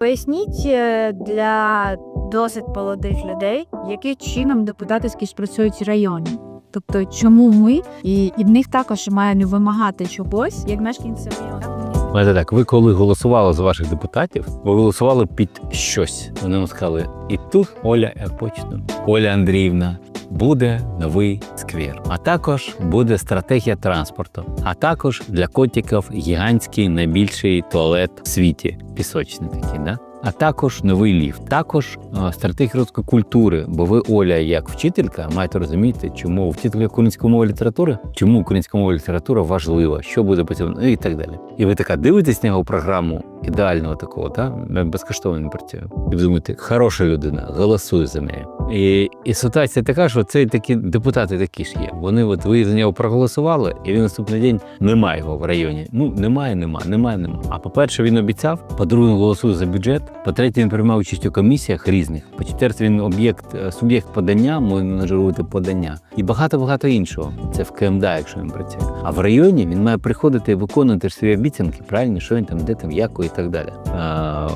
Поясніть е, для досить молодих людей, яким чином депутатські спрацюють в районі. Тобто, чому ми і, і в них також маємо вимагати чогось, як мешканці району. Знаєте так, ви коли голосували за ваших депутатів, ви голосували під щось. Вони нам сказали, і тут Оля я. Оля Андріївна. Буде новий сквер, а також буде стратегія транспорту. А також для котиків гігантський найбільший туалет в світі, пісочний такий, да? А також новий ліфт, також е, стратегія розвитку культури. Бо ви, Оля, як вчителька, маєте розуміти, чому вчителька української мови літератури, чому українська мова література важлива, що буде потім, ну і так далі. І ви така дивитесь на його програму ідеального такого, та безкоштовно працює. І ви думаєте, хороша людина, голосує за неї. І, і ситуація така, що це такі депутати такі ж є. Вони от ви за нього проголосували, і він наступний день немає його в районі. Ну немає, нема, немає, нема. А по-перше, він обіцяв, по-друге, голосує за бюджет. По-третє, він приймав участь у комісіях різних. По-четверте, він об'єкт, е, суб'єкт подання, може менеджерувати подання і багато багато іншого. Це в КМДА, якщо він працює. А в районі він має приходити і виконувати свої обіцянки, правильно, що він там, де там, яко і так далі. А,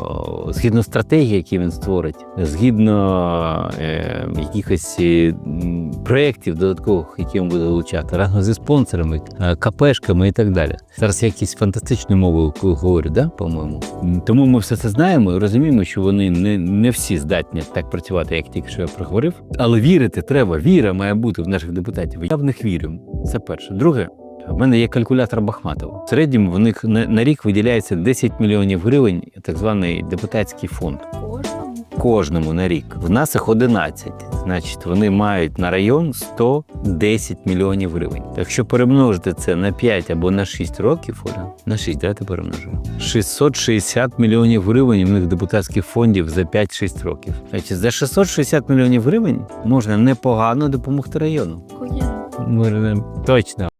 згідно стратегії, які він створить, згідно е, якихось е, проєктів додаткових, які він буде долучати, разом зі спонсорами, е, КПшками і так далі. Зараз я якісь фантастичні мови говорю, да, по-моєму. Тому ми все це знаємо і розуміємо, що вони не, не всі здатні так працювати, як тільки що я проговорив. Але вірити треба. Віра має бути в наших депутатів. Я в них вірю. Це перше. Друге. В мене є калькулятор Бахматова. В середньому в них на, на рік виділяється 10 мільйонів гривень, так званий депутатський фонд. Кожному. На рік. В нас їх 11. Значить, вони мають на район 110 мільйонів гривень. Якщо перемножити це на 5 або на 6 років, Оля, на 6, давайте перемножимо. 660 мільйонів гривень в них депутатських фондів за 5-6 років. Значить, за 660 мільйонів гривень можна непогано допомогти району. Ми- Точно.